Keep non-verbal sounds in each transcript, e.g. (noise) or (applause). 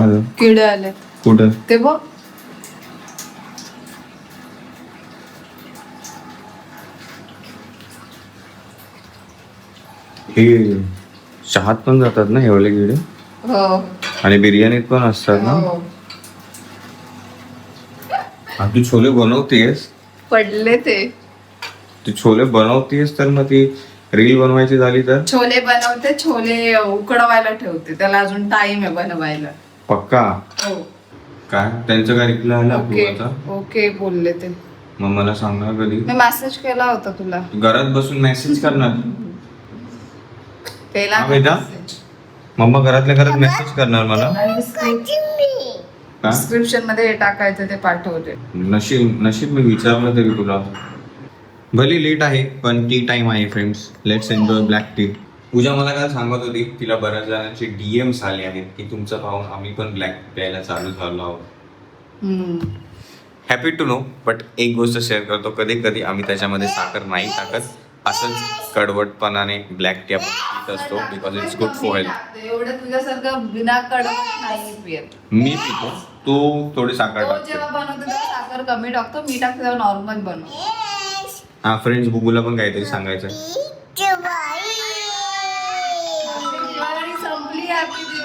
झालं? किडे आले. कुठं? ते बघ. हे चहात पण जातात ना एवढे किडे? हो. आणि बिर्याणीत पण असतात ना? हो. तू छोले बनवतेस पडले ते. तू छोले बनवतेस तर मग ती रील बनवायची झाली तर? छोले बनवते छोले उकडवायला ठेवते. त्याला अजून टाइम आहे बनवायला. पक्का? हो. काय? त्यांचं काय रिप्लाय आला ओके आता ओके बोलले ते. मग मला सांगणार कधी. मी मेसेज केला होता तुला. घरात बसून मेसेज करणार? केला हा? मम्मा घरातल्या घरात मेसेज करणार मला? काय डिस्क्रिप्शनमध्ये हे टाकायचं ते पाठवते. नशीब नशीब मी विचारलं तरी तुला. भले लेट आहे पण टी टाइम आहे friends let's enjoy black tea Pooja मला काल सांगत होती तिला बऱ्याच जणांचे डीएम्स आले आहेत की तुमचं पाहून आम्ही पण ब्लॅक प्यायला चालू झालो आहोत. हॅपी टू नो बट एक गोष्ट शेअर करतो कधी कधी आम्ही त्याच्यामध्ये साखर नाही टाकत. असंच कडवटपणाने ब्लॅक टी आपण पित असतो because it's good for health एवढं तुझ्यासारखं बिना कडवट नाही पियत. मी पितो तू थोडी साखर तो टाकते. बनवतो तेव्हा साखर कमी टाकतो मी टाकतो तेव्हा नॉर्मल बनवतो. हा फ्रेंड्स बुबूला पण काहीतरी सांगायचं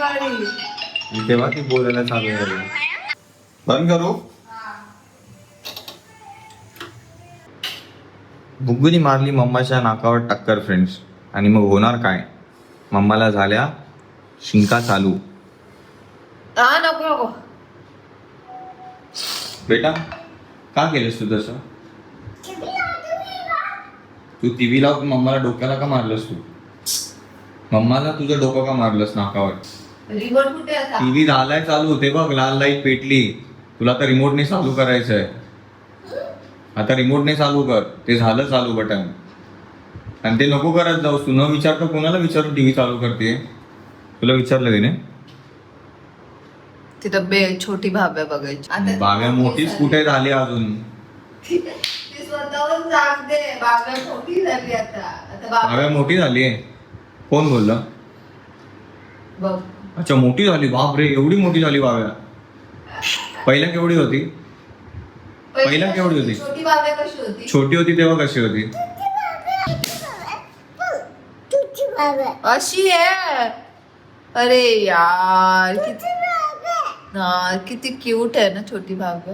मी तेव्हा ती बोलायला चालू झाली. बंद करू? बुग्गुनी मारली मम्माच्या नाकावर टक्कर फ्रेंड्स आणि मग होणार काय? मम्माला झाल्या शिंका चालू. हा नको नको. बेटा का केलंस तू तसं? तू टीव्ही लावून मम्माला डोक्याला का मारलंस तू? मम्माला तुझं डोकं का मारलंस नाकावर? रिमोट कुठे आता? टीव्ही झालाय चालू होते बघ लाल लाइट पेटली. तुला तर रिमोटने चालू करायचंय. आता रिमोटने चालू कर. ते झालं चालू बटन आणि ते नको करत जाऊस तू न विचारता कोणाला विचारून टीव्ही चालू करते? तुला विचारलं तिने? तिथं बे छोटी भाब्या बघायची. आता बाव्या मोठीच कुठे झाली अजून? ती स्वतःहून सांगते. झाली आता. आता बाव्या मोठी झाली कोण बोललं? बघ. अच्छा मोठी झाली. बाप रे एवढी मोठी झाली बाव्या. पहिल्या केवढी होती? पहिला केवढी होती? छोटी बाब्या कशी होती? छोटी होती तेव्हा कशी होती? अशी आहे. अरे यार किती हा, किती क्यूट आहे ना छोटी बाब्या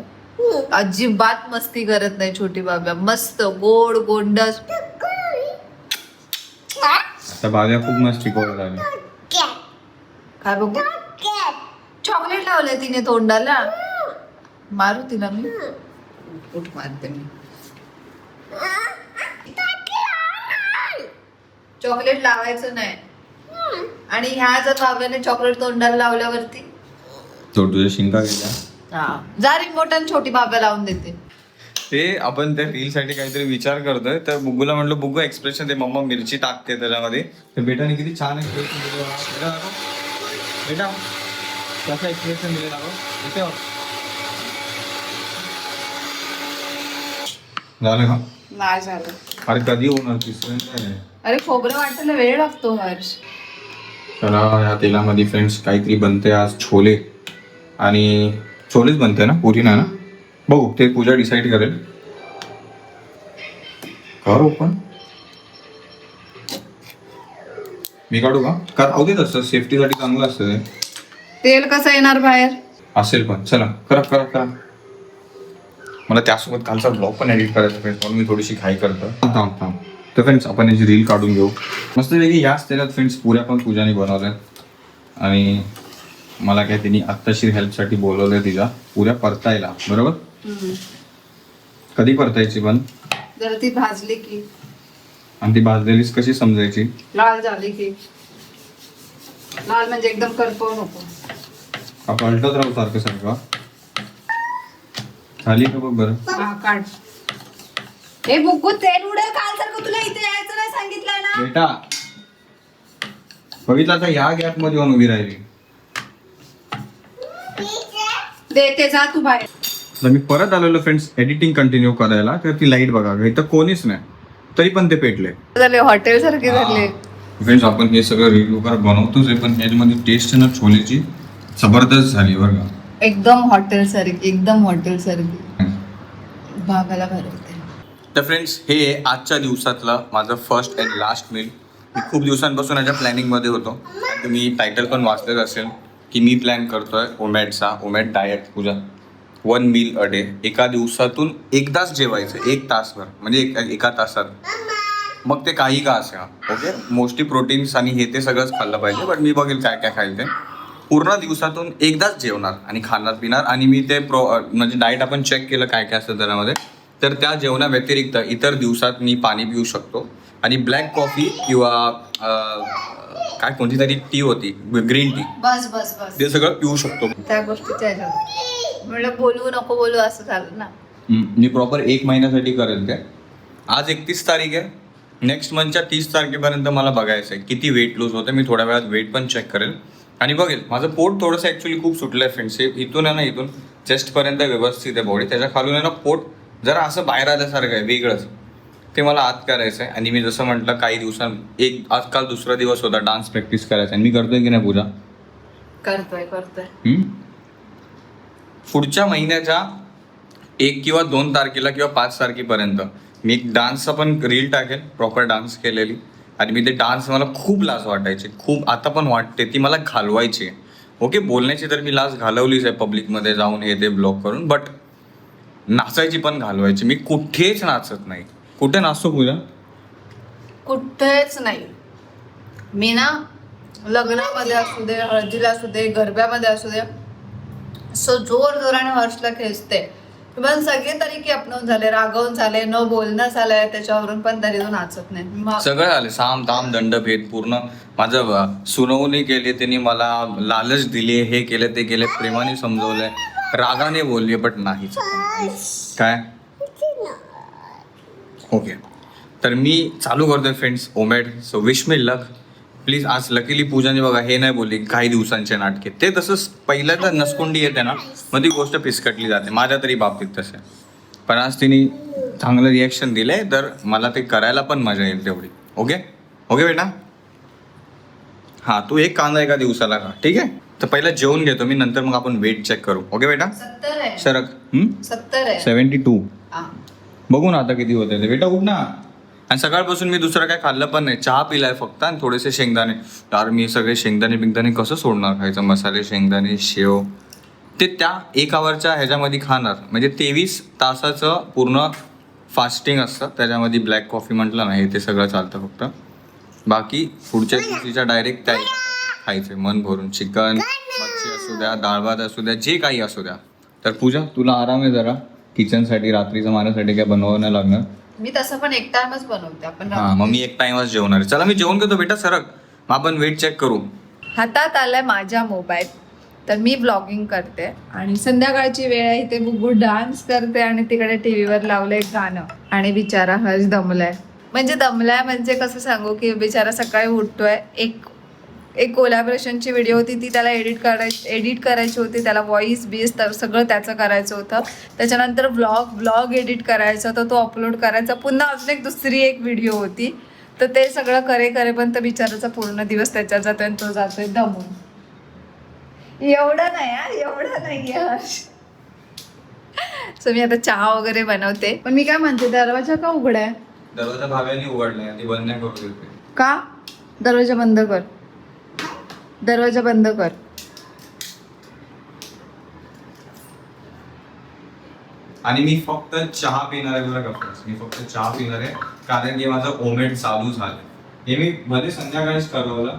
अजिबात मस्ती करत नाही छोटी बाब्या मस्त गोड गोंडस. आता बाव्या खूप मस्त शिकवत झाली काय बघू? चॉकलेट लावलंय तिने तोंडाला. मारू तिला मी. उठ मारते मी. चॉकलेट लावायचं नाही. आणि ह्या जर बाब्याने चॉकलेट तोंडाला लावल्यावरती. तो शिंका गेल्या. हा. जा रिमोटन छोटी बाब्या लावून देते. ते आपण त्या रील साठी काहीतरी विचार करतोय. तर बुग्गूला म्हटलं बुग्गू एक्सप्रेशन दे. मम्मा मिरची टाकते त्याच्यामध्ये. तर बेटाने किती छान एक्सप्रेशन बेटा कसं एक्सप्रेशन दिलं दाखव इथे बघ. झालं का? नाही झालं. अरे कधी होणार? तिसऱ्यांदा आहे. अरे खोबरं वाटायला वेळ लागतो हर्ष. चला या तेलामध्ये फ्रेंड्स काहीतरी बनते आज छोले. आणि छोलेच बनते ना? पुरी ना ना? बघू ते पूजा डिसाईड करेल. कर ओपन मी काढू का? का राहू देत असतं. सेफ्टीसाठी चांगलं असतं ते. तेल कसं येणार बाहेर? असेल पण. चला करा करा करा. मला त्यासोबत कालचा ब्लॉग पण एडिट करायचा फ्रेंड्स म्हणून मी थोडीशी घाई करतो थांब थांब थांब. तर फ्रेंड्स आपण याची रील काढून घेऊ. मस्त वेगळी याच तेलात फ्रेंड्स पुऱ्या पण पूजाने बनवल्यात आणि मला काय तिने आत्ताशी हेल्पसाठी बोलवलंय तिच्या पुऱ्या परतायला. बरोबर? कधी परतायची पण? जर ती भाजली की. आणि ती भाजलेलीच कशी समजायची? लाल झाली की. लाल म्हणजे एकदम करपव नको. का पलटत राहू सारखं सारखं. झाली का बघ बरं? हा काढ. हे बुकू तेल उडेल काल सारखं तुला इथे यायचं नाही सांगितलंय ना. बेटा बघितलं आता ह्या गॅपमध्ये येऊन उभी राहिली. देते जा तू बाहेर. तर मी परत आलेलो फ्रेंड्स एडिटिंग कंटिन्यू करायला तर ती लाइट बघा इथं कोणीच नाही. तरी पण ते पेटले. झाले हॉटेल सारखे झाले. फ्रेंड्स आपण हे सगळं रिव्ह्यू करा. बनवतोच आहे पण ह्याच्यामध्ये टेस्ट आहे ना छोलेची जबरदस्त झाली बरं का. एकदम हॉटेल सारखी एकदम हॉटेल सारखी. भागाला भरवते तर फ्रेंड्स हे आहे आजच्या दिवसातलं माझं फर्स्ट अँड लास्ट मील मी खूप दिवसांपासून याच्या प्लॅनिंगमध्ये होतो. आणि तुम्ही टायटल पण वाचलेच असेल की मी प्लॅन करतोय ओमॅटचा OMAD diet Pooja. One meal a day एका दिवसातून एकदाच जेवायचं. एक तासभर. म्हणजे एक एका तासात. मग ते काही का असेल? ओके मोस्टली प्रोटीन्स आणि हे ते सगळंच खाल्लं पाहिजे. बट मी बघेल काय काय खाईल ते. पूर्ण दिवसातून एकदाच जेवणार आणि खाणार पिणार. आणि मी ते प्रो म्हणजे डाएट आपण चेक केलं काय काय असतं त्यामध्ये. तर त्या जेवणा व्यतिरिक्त इतर दिवसात मी पाणी पिऊ शकतो. आणि ब्लॅक कॉफी किंवा काय कोणती तरी टी होती. ग्रीन टी बस बस बस. ते सगळं पिऊ शकतो. त्या ह्याच्यात म्हणलं बोलू नको बोलू असं झालं ना. मी प्रॉपर एक महिन्यासाठी करेल ते. आज एकतीस तारीख आहे. नेक्स्ट मंथच्या तीस तारखेपर्यंत मला बघायचं आहे. किती वेट लूज होतं मी थोड्या वेळात वेट पण चेक करेल. आणि बघेल माझं पोट थोडंसं ॲक्च्युली खूप सुटलं आहे फ्रेंड्स इथून आहे ना इथून. चेस्टपर्यंत व्यवस्थित आहे बॉडी त्याच्या खालून आहे ना पोट जरा असं बाहेर आल्यासारखं आहे वेगळंच. ते मला आत करायचं आहे. आणि मी जसं म्हटलं काही दिवसां एक आजकाल दुसरा दिवस होता डान्स प्रॅक्टिस करायचा आणि मी करतोय की नाही पूजा? करतोय करतोय? पुढच्या महिन्याच्या एक किंवा दोन तारखेला किंवा पाच तारखेपर्यंत मी एक डान्सचा पण रील टाकेल प्रॉपर डान्स केलेली. आणि मी ते डान्स मला खूप लाज वाटायची. खूप आता पण वाटते ती मला घालवायची ओके बोलण्याची तर मी लाज घालवलीच आहे पब्लिकमध्ये जाऊन हे ते ब्लॉक करून बट नाचायची पण घालवायची. मी कुठेच नाचत नाही. कुठे नाचतो पूजा? कुठेच नाही. मी ना लग्नामध्ये असू दे हळदीला असू दे गरब्यामध्ये असू दे असं जोर जोराने हर्षला खेचते पण सगळे तरी की अपनवून झाले रागवून झाले न बोलणं झालंय त्याच्यावरून पण तरी तो नाचत नाही. सगळं आले साम दाम दंडभेद पूर्ण. माझं सुनावणी केली त्यांनी मला लालच दिली हे केलं ते केलं प्रेमाने समजवलंय. रागाने बोलले बट नाहीच काय? ओके तर मी चालू करतोय friends OMAD. So wish me luck please आज लकीली पूजाने बघा हे नाही बोलली काही दिवसांचे नाटके. ते तसंच पहिल्यांदा नसकुंडी येते ना मग ती गोष्ट पिसकटली जाते. माझ्या तरी बाबतीत तसे पण आज तिने चांगलं रिॲक्शन दिलंय तर मला ते करायला पण मजा येईल तेवढी. ओके ओके बेटा? हां तू एक कांदा एका दिवसाला का ठीक आहे? तर पहिला जेवून घेतो मी नंतर मग आपण वेट चेक करू. ओके बेटा? सरक. Seventy two. बघू ना आता किती होते ते. बेटा उठ ना. आणि सकाळपासून मी दुसरं काय खाल्लं पण नाही. चहा पिलाय फक्त आणि थोडेसे शेंगदाणे. यार मी सगळे शेंगदाणे बिंगदाणे कसं सोडणार? खायचं मसाले शेंगदाणे शेव. ते त्या एक आवरच्या ह्याच्यामध्ये खाणार. म्हणजे तेवीस तासाचं पूर्ण फास्टिंग असतं. त्याच्यामध्ये ब्लॅक कॉफी म्हटलं नाही हे ते सगळं चालतं फक्त. बाकी पुढच्या दिवशीच्या डायरेक्ट त्या खायचे. मन भरून चिकन मच्छी असू द्या डाळ भात असू द्या जे काही असू द्या. तर पूजा तुला आराम आहे जरा. किचनसाठी रात्रीचं माझ्यासाठी काय बनवावं नाही लागणार. मी तसं पण एक टाइमच बनवते आपण हा मग मी एक टाइमच जेवणार आहे. चला मी जेवण घेतो बेटा सरक. मग आपण वेट चेक करू. हातात आलाय माझ्या मोबाईल तर मी ब्लॉगिंग करते. आणि संध्याकाळची वेळ आहे इथे बुगू डान्स करते आणि तिकडे टीव्हीवर लावलंय गाणं. आणि बिचारा हर्ष दमलाय. म्हणजे दमलाय म्हणजे कसं सांगू की बिचारा सकाळी उठतोय एक एक कोलॅबरेशनची व्हिडिओ होती ती त्याला एडिट करायची एडिट करायची होती त्याला व्हॉइस बीस तर सगळं त्याचं करायचं होतं. त्याच्यानंतर ब्लॉग ब्लॉग एडिट करायचा होता तो अपलोड करायचा. पुन्हा अजून एक दुसरी एक व्हिडिओ होती. तर ते सगळं करे करेपर्यंत बिचाराचा पूर्ण दिवस त्याच्यात जातोय आणि तो जातोय दमून. एवढं नाही हा एवढं नाही हर्ष. सो मी आता चहा वगैरे बनवते. पण मी काय म्हणते दरवाजा का उघडा आहे दरवाजा भाव्याने उघडलाय का? दरवाजा बंद कर. दरवाजा बंद कर. आणि मी फक्त चहा पिणार आहे तुला मी फक्त चहा पिणार आहे कारण की माझं ओमेट चालू झालं हे मी भले संध्याकाळीच ठरवलं.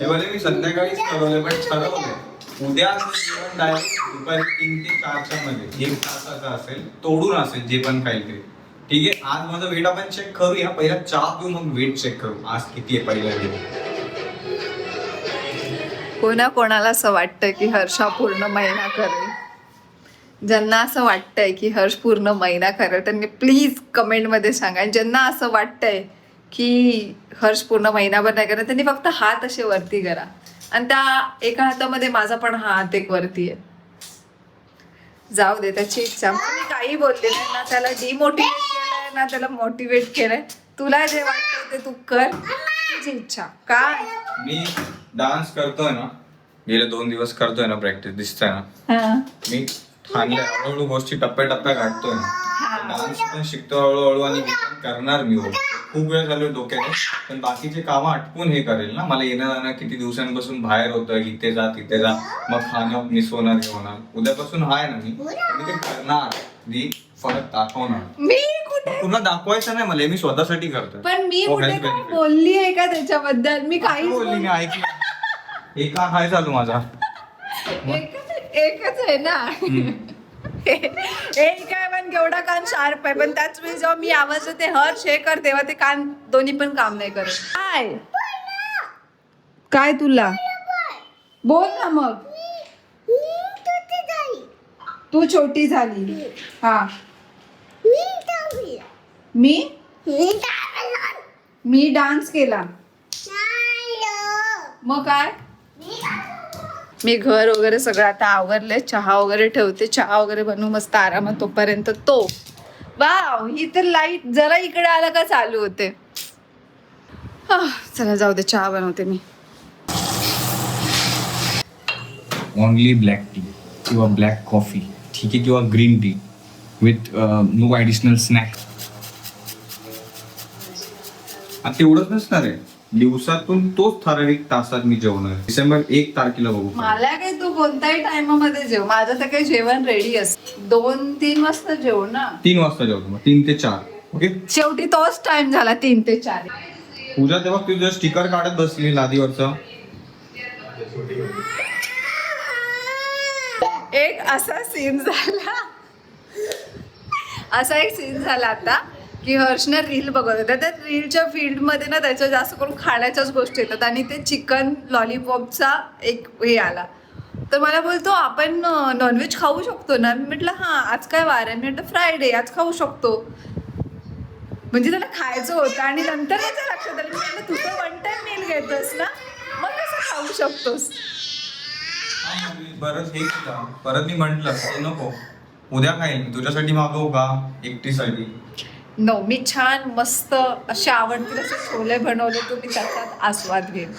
हे भले मी संध्याकाळीच ठरवलं पण ठरवलं उद्या डायरेक्ट दुपारी तीन ते चारच्या मध्ये. एक तासाचा असेल तोडून असेल जे पण काही ते ठीक आहे? आज माझं वेट आपण चेक करूया. पहिला चहा पिऊ मग वेट चेक करू. आज किती आहे पहिला वेट कोणा कोणाला असं वाटतंय की हर्ष पूर्ण महिना करेल? ज्यांना असं वाटतंय की हर्ष पूर्ण महिना करेल त्यांनी प्लीज कमेंटमध्ये सांगा. आणि ज्यांना असं वाटतंय की हर्ष पूर्ण महिनाभर नाही करणार त्यांनी फक्त हात असे वरती करा. आणि त्या एका हातामध्ये माझा पण हात एक वरती आहे. जाऊ दे त्याची इच्छा. मग मी काही बोलले नाही ना त्याला डिमोटिवेट केलंय ना त्याला मोटिवेट केलंय. तुला जे वाटतंय ते तू कर. तुझी इच्छा. काय? मी डान्स करतोय ना गेले दोन दिवस करतोय ना प्रॅक्टिस दिसतंय ना. हा. मी ठाणले हळूहळू गोष्टी टप्प्या टप्प्या गाठतोय डान्स पण शिकतो हळूहळू आणि पण करणार मी हो. खूप वेळ झालो डोक्याने पण बाकीचे कामं आटपून हे करेल ना. मला येणं जाणं किती दिवसांपासून बाहेर होतं इथे जा तिथे जा. मग खाणं मिस होणार हे होणार उद्यापासून हाय ना मी. मी ते करणार. मी फरक दाखवणार. मी पुन्हा दाखवायचं नाही मला हे मी स्वतःसाठी करतोय. पण मी हो, कुठे काय. बोलली आहे का त्याच्याबद्दल? मी काहीच बोलली मी ऐकलं. एका हाय चालू माझा. (laughs) एकच एकच आहे ना. (laughs) हे काय पण केवढा कान शार्प आहे. पण त्याच वेळी जेव्हा मी आवाज ते हर्ष हे कर तेव्हा ते कान दोन्ही पण काम नाही करत. काय काय तुला? बोल ना मग. तू छोटी झाली. हा. मी? मी डान्स केला. मग काय? मी घर वगैरे सगळं आता आवरले चहा वगैरे ठेवते. चहा वगैरे बनवू मस्त आरामात तोपर्यंत तो. वाव ही तर लाइट जरा इकडे आला का चालू होते. चला जाऊ दे चहा बनवते मी. ओनली ब्लॅक टी किंवा ब्लॅक कॉफी ठीक आहे किंवा green tea with no additional snack आता तेवढंच नसणार आहे. दिवसातून तोच ठराविक तासात मी जेवणार डिसेंबर एक तारखेला बघू मला काय तू कोणत्याही टायमामध्ये जेव. माझं तर काही जेवण रेडी असत दोन तीन वाजता जेव ना? तीन वाजता जेवतो मग. तीन ते चार. ओके शेवटी तोच टाइम झाला तीन ते चार. पूजा तेव्हा तुझं स्टिकर काढत बसली लादीवरचं एक असा सीन झाला. असा एक सीन झाला आता. की हर्षने रील बघत होत्या. त्या रीलच्या फील्डमध्ये ना त्याच्या जास्त करून खाण्याच्याच गोष्टी येतात आणि ते चिकन लॉलीपॉपचा एक हे आला. तर मला बोलतो आपण नॉनव्हेज खाऊ शकतो ना? मी म्हटलं हां आज काय वार आहे? मी म्हटलं फ्रायडे आज खाऊ शकतो. म्हणजे त्याला खायचं होतं आणि नंतर त्याच्या लक्षात आलं. म्हटलं तू तर वन टाइम मील घेतोस ना? मग कसं खाऊ शकतोस? परत हे परत मी म्हटलं नको. उद्या खाईल तुझ्यासाठी मागवू का? एकटीसाठी. नो मी छान मस्त असे आवडतील असे छोले बनवले तो मी त्याच्यात आस्वाद घेईन.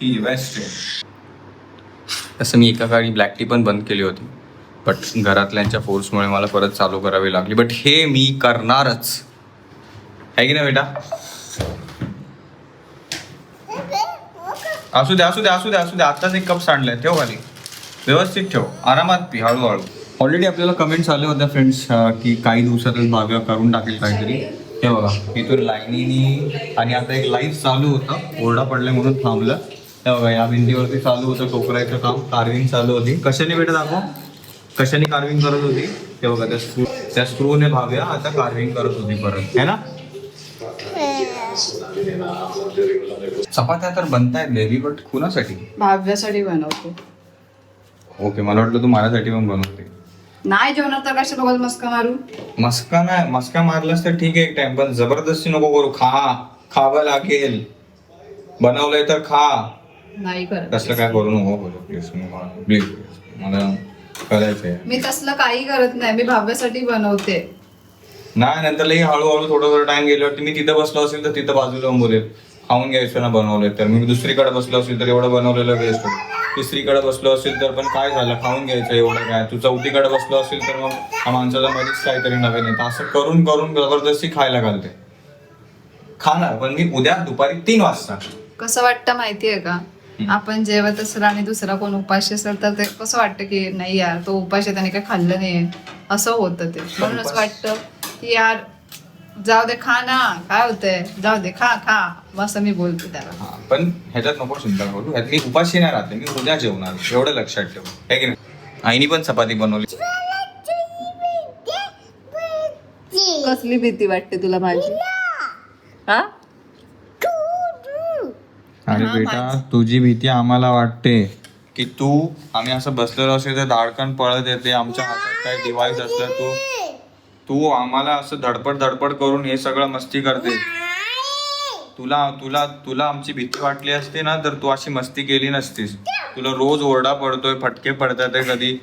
ही बेस्ट आहे तसं मी एका काळी ब्लॅक टी पण बंद केली होती. बट घरातल्यांच्या फोर्समुळे मला परत चालू करावी लागली. बट हे मी करणारच. आहे की नाही बेटा? असू दे असू दे असू दे असू दे. आत्ताच एक कप सांडलाय. ठेव खाली. व्यवस्थित ठेव. आरामात पी हळूहळू. ऑलरेडी आपल्याला कमेंट्स आले होत्या फ्रेंड्स की काही दिवसातच भाव्या करून टाकेल काहीतरी. हे बघा इथून लाईनीनी आणि आता एक लाईव्ह चालू होतं ओरडा पडलाय म्हणून थांबलं. हे बघा या भिंतीवरती चालू होतं टोकरायचं काम कार्विंग चालू होती. कशाने बेटा दाखव? कशाने कार्विंग करत होती? हे बघा त्या स्क्रू त्या स्क्रूने भाव्या आता कार्विंग करत होती परत. है ना? चपात्या तर बनतायत बेबी बट कुणासाठी? भाव्यासाठी बनवतो. ओके मला वाटलं तू माझ्यासाठी पण बनवते. नाही जेवणार तर कशा बघत मस्का मारू? मस्का नाही मस्का मारलास तर ठीक आहे एक टाइम पण जबरदस्ती नको करू खा खावं लागेल. बनवलंय तर खा. नाही करत. तसलं काय करू नको प्लीज प्लीज मला करायचंय. मी तसलं काही करत नाही मी भाव्यासाठी बनवते. नाही नंतर लई हळूहळू थोडं थोडं टाइम गेल्यावरती मी तिथं बसलो असेल तर तिथं बाजूला बोलेल. खाऊन घ्यायचं ना बनवलंय तर. मी दुसरीकडे बसलो असेल तर एवढं बनवलेलं वेस्ट तिसरीकडे बसलो असेल तर पण काय झालं? खाऊन घ्यायचं एवढं काय? तू चौथीकडे बसलो असेल तर मग हा माणसाचा मध्येच काहीतरी नवीन येतं असं करून करून जबरदस्ती खायला घालते. खाणार पण मी उद्या दुपारी तीन वाजता. कसं वाटतं माहितीये का? आपण जेवत असेल आणि दुसरा कोण उपाशी असेल तर ते कसं वाटतं की नाही यार तो उपाशी त्याने काही खाल्लं नाही असं होतं ते. म्हणूनच उपास- वाटतं की यार जाऊ दे खा ना. काय होतंय? जाऊ दे खा खा. मस्त मी बोलते त्याला. हा पण ह्याच्यात नको चिंता करू. ह्यात मी उपाशी नाही राहते. मी उद्या जेवणार. एवढं लक्षात ठेव. आहे की नाही? आईनी पण चपाती बनवली. कसली भीती वाटते तुला माझी? हा? अरे बेटा तुझी भीती आम्हाला वाटते की तू आम्ही असं बसलेलो असेल तर धाडकन पळत येते. आमच्या हातात काही डिव्हाइस असलं तू तू आम्हाला असं धडपड धडपड करून हे सगळं मस्ती करते. तुला तुला तुला आमची भीती वाटली असती ना तर तू अशी मस्ती केली नसतीस. तुला रोज ओरडा पडतोय फटके पडतात कधी.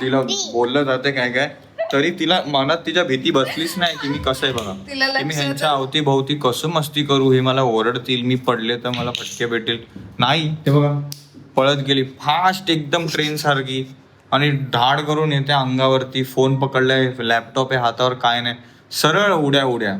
तिला बोललं जाते काय काय? तरी तिला मनात तिच्या भीती बसलीच नाही की मी कसं आहे बघा. मी ह्यांच्या अवतीभोवती कसं मस्ती करू हे मला ओरडतील मी पडले तर मला फटके भेटेल नाही. ते बघा. पळत गेली फास्ट एकदम ट्रेन सारखी. आणि धाड करून येते अंगावरती फोन पकडलाय लॅपटॉप आहे हातावर काय नाही. सरळ उड्या उड्या.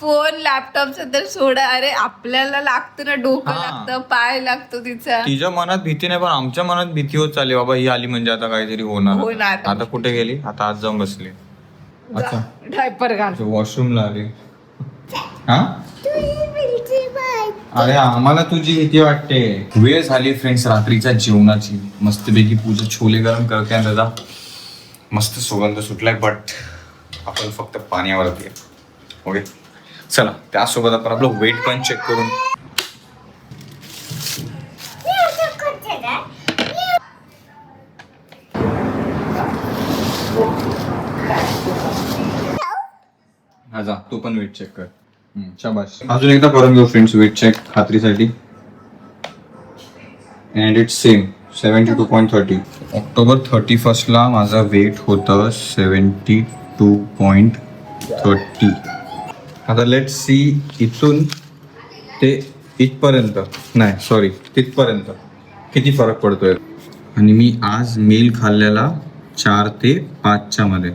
फोन लॅपटॉप तर सोडा. अरे आपल्याला लागतं ना डोकं हा. लागतं पाय लागतो तिचा. तिच्या मनात भीती नाही पण आमच्या मनात भीती होत चालली. बाबा ही आली म्हणजे आता काहीतरी होणार. होणार. आता कुठे गेली? आता आज जाऊन बसली. अच्छा. डायपर घाल. वॉशरूमला आली. हा? अरे आम्हाला तुझी भीती वाटते. वेळ झाली फ्रेंड्स रात्रीच्या जेवणाची. मस्तपैकी पूजा छोले गरम करते आणि दादा? मस्त सुगंध सुटलाय बट आपण फक्त पाण्यावरती आहे. ओके चला त्यासोबत आपण आपलं वेट पण चेक करून हा जा तू पण वेट चेक कर. शाबाश अजून एकदा करून घेऊ friends weight check खात्रीसाठी. And it's same seventy two point thirty October thirty फर्स्टला माझा वेट होतं सेवन्टी टू पॉईंट थर्टी आता लेट सी इथून ते इथपर्यंत. नाही सॉरी तिथपर्यंत. किती फरक पडतोय? आणि मी आज मेल खाल्लेला चार ते पाचच्या मध्ये.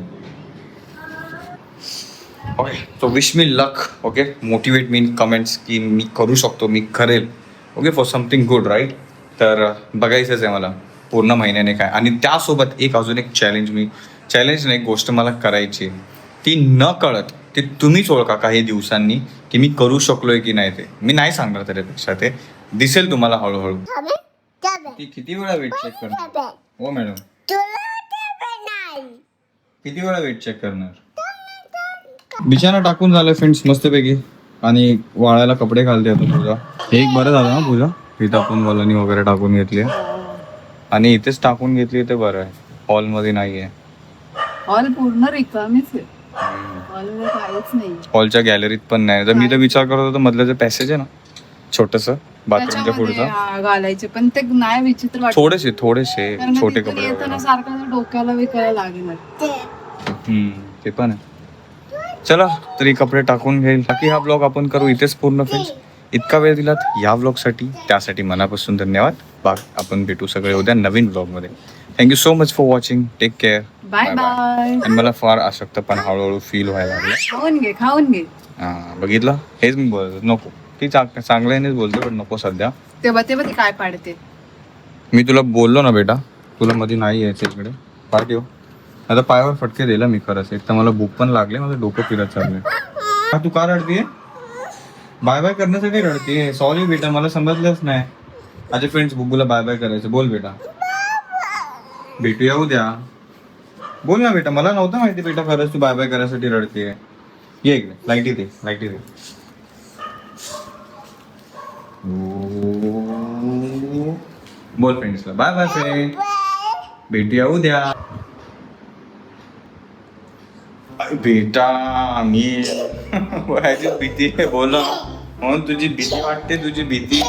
Okay so wish me luck okay motivate me comments की मी करू शकतो मी करेल. Okay for something good right तर बघायचंच आहे मला. पूर्ण महिन्याने काय. आणि त्यासोबत एक अजून एक चॅलेंज मी. चॅलेंज नाही गोष्ट मला करायची. ती न कळत ते तुम्हीच ओळखा काही दिवसांनी की मी करू शकलोय की नाही ते. मी नाही सांगणार त्याच्यापेक्षा ते. दिसेल तुम्हाला हळूहळू. ती किती वेळा वेट चेक करणार? हो मॅडम किती वेळा वेट चेक करणार? बिछाना टाकून झालं फ्रेंड्स मस्तपैकी. आणि वाळायला कपडे घालते आता पूजा. एक बरं झालं ना पूजा? इथं आपण वलनी वगैरे टाकून घेतली आणि इथेच टाकून घेतली ते बरं आहे. हॉलमध्ये नाही आहे हॉल पूर्ण रिकामीच आहे. हॉलमध्ये काहीच नाही. हॉलच्या गॅलरीत पण नाही. तर मी तर विचार करत होतो मधलं जे पॅसेज आहे ना छोटस बाथरूमच्या पुढचं. हा, घालायचे. पण ते नाही विचित्र वाटत. थोडेसे थोडेसे कारण छोटे तिकडे कपडे येताना वगैरे. सारखं डोक्याला विकायला लागेल. हम्म, ते पण आहे. चला तरी कपडे टाकून घेईल बाकी हा ब्लॉग आपण करू इथेच पूर्ण फ्रेंड्स इतका वेळ दिलात या ब्लॉगसाठी त्यासाठी मनापासून धन्यवाद. बाग आपण भेटू सगळे उद्या नवीन ब्लॉगमध्ये thank you so much for watching take care bye bye आणि मला फार अशक्त पण हळूहळू फील व्हायला लागलं. खाऊन घे खाऊन घे. हा बघितलं? हेच मी बोलतो नको. ती चांग चांगल्यानेच बोलतो पण नको सध्या. तेव्हा तेव्हा ती काय पाडते? मी तुला बोललो ना बेटा. तुला मध्ये नाही यायचं इकडे. पार्टी हो. आता पायावर फटके दिला मी खरंच. एक तर मला भूक पण लागले माझं डोकं फिरत चाललंय. तू का रडतीये? बाय बाय करण्यासाठी रडतीये. सॉरी बेटा मला समजलंच नाही. माझ्या फ्रेंड्स बुबूला बाय बाय करायचं. बोल बेटा. भेटूया उद्या. बोल ना बेटा मला नव्हतं माहिती बेटा खरंच तू बाय बाय करायसाठी रडतीये. ये इकडे. लाईटी दे लाईटी दे बोल फ्रेंड्सला बाय बाय फ्रेंड भेटूया उद्या. बेटा मी (laughs) भीती बोल म्हणून तुझी भीती वाटते तुझी भीती.